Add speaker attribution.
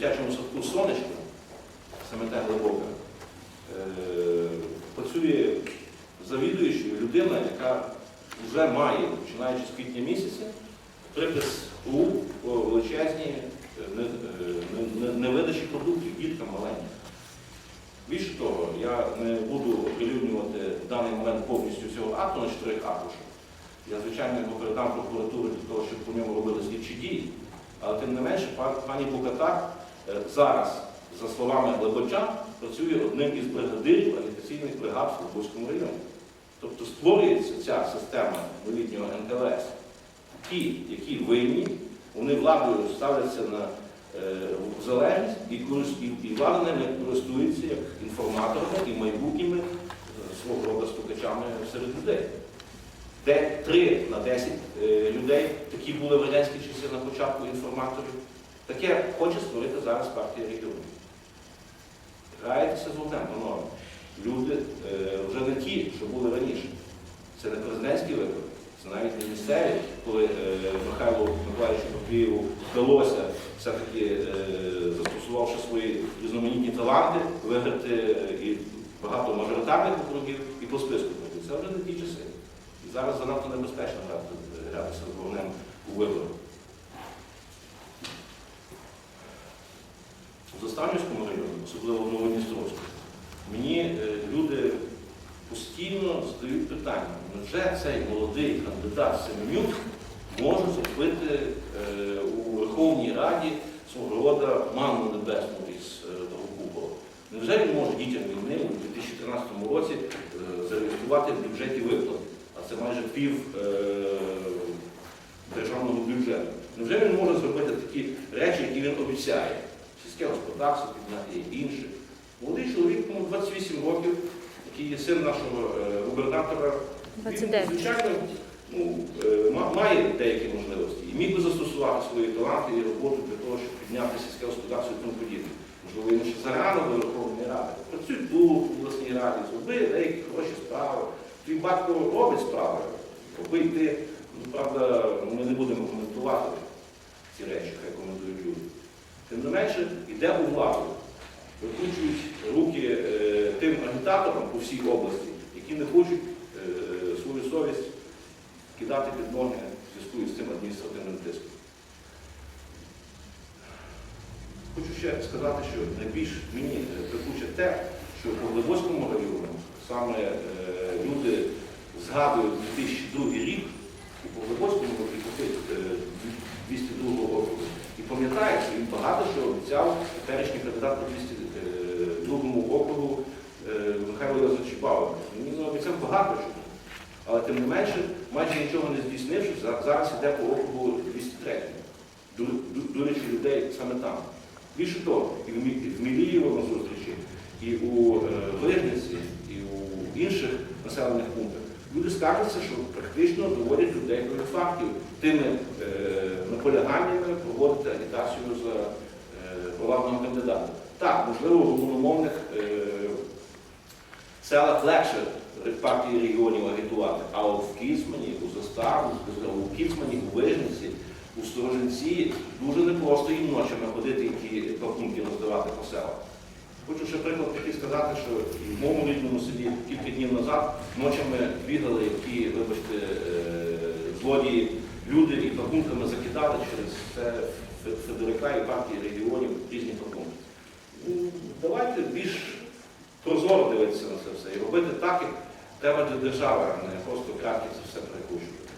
Speaker 1: дитячому садку сонечко, саме та глибока, е, працює завідуючою людина, яка вже має, починаючи з квітня місяця, припис УУ по величезній е, е, не- не- невидачі продуктів діткам маленьким. Більше того, я не буду оприлюднювати в даний момент повністю цього акту на чотирьох аркушах. Я, звичайно, його передам прокуратурі для того, щоб по ньому робили слідчі дії. Але тим не менше, пані Букатак зараз, за словами Лебоджан, працює одним із бригадирів агітаційних бригад в Луганському районі. Тобто створюється ця система новітнього НКВС. Ті, які винні, вони владою ставляться на е, в залежність і, і, влада як інформаторами і майбутніми е, свого роду стукачами серед людей. Де 3 на 10 е, людей, такі були в радянські часи на початку інформаторів, таке хоче створити зараз партія регіонів. Граєтеся з вогнем, панове. Люди е, вже не ті, що були раніше. Це не президентські вибори, це навіть не місцеві, коли е, Михайлу Миколаївичу Папієву вдалося все-таки, е, застосувавши свої різноманітні таланти, виграти е, і багато мажоритарних округів і по списку. Це вже не ті часи. І зараз занадто небезпечно грати, гратися з вогнем у виборах. У Заставнівському районі, особливо в Новодністровську, мені е, люди постійно задають питання, невже цей молодий кандидат Семенюк може зробити е, у Верховній Раді свого роду манну небесну із е, того купола? Невже він може дітям війни у 2013 році е, зареєструвати в бюджеті виплати? А це майже пів державного бюджету. Невже він може зробити такі речі, які він обіцяє? Сільське господарство підняти і інше. Молодий чоловік, йому 28 років, який син нашого е, губернатора, він,
Speaker 2: 29.
Speaker 1: звичайно, ну, е, має деякі можливості і міг би застосувати свої таланти і роботу для того, щоб підняти сільське господарство і тому подібне. Можливо, він ще зарано до Верховної Ради. Працюй тут, в обласній раді, зроби деякі хороші справи. Твій батько робить справи, роби ти. Ну, правда, ми не будемо коментувати ці речі, хай коментують люди. Тим не менше, йде у владу, викручують руки е, тим агітаторам по всій області, які не хочуть е, свою совість кидати під ноги в зв'язку із цим адміністративним тиском. Хочу ще сказати, що найбільш мені е, прикуче те, що по Глибоцькому району саме е, люди згадують 2002 рік по Глибоцькому і по тих, е, 202 року. І пам'ятають, що він багато що обіцяв теперішній кандидат по 202 округу Михайло Йозович Він не обіцяв багато чого. Але тим не менше, майже нічого не здійснивши, за- зараз йде по округу 203. Ду- ду- Дурячи людей саме там. Більше того, і в Мі- і в Мілієво зустрічі, і у е, Вигниці, і у інших населених пунктах люди скаржаться, що практично доводять людей до фактів тими е, наполяганнями проводити агітацію за е, провладного кандидата. Так, можливо, в румуномовних е, селах легше партії регіонів агітувати, а от в Кіцмані, у Заставу, у Кіцмані, у Вижниці, у Сторожинці дуже непросто їм ночами ходити і пакунки роздавати по селах. Хочу ще приклад такий сказати, що в моєму рідному селі кілька днів назад ночами бігали ті, вибачте, е, злодії, люди і пакунками закидали через це Федерика і партії регіонів різні пакунки. Ну, Давайте більш прозоро дивитися на це все і робити так, як треба для держави, а не просто кратки це все перекручувати.